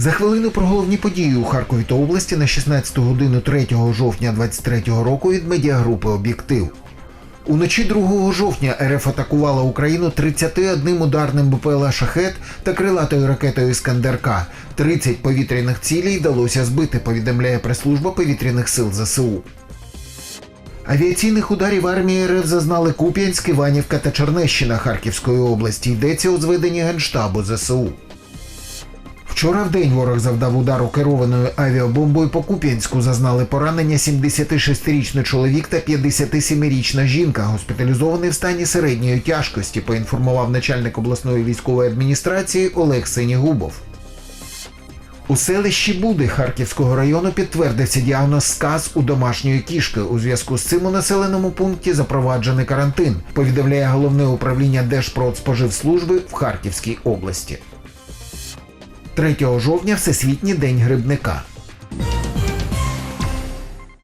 За хвилину про головні події у Харкові та області на 16 годину 3 жовтня 2023 року від медіагрупи Об'єктив. Уночі 2 жовтня РФ атакувала Україну 31 ударним БПЛА «Шахет» та крилатою ракетою «Іскандер-К». 30 повітряних цілей вдалося збити, повідомляє прес-служба повітряних сил ЗСУ. Авіаційних ударів армії РФ зазнали Куп'янськ, Іванівка та Чернещина Харківської області. Йдеться у зведенні Генштабу ЗСУ. Вчора в день ворог завдав удару керованою авіабомбою по Куп'янську. Зазнали поранення 76-річний чоловік та 57-річна жінка, госпіталізований в стані середньої тяжкості, поінформував начальник обласної військової адміністрації Олег Синігубов. У селищі Буди Харківського району підтвердився діагноз сказ у домашньої кішки. У зв'язку з цим у населеному пункті запроваджений карантин, повідомляє головне управління Держпродспоживслужби в Харківській області. 3 жовтня Всесвітній день грибника.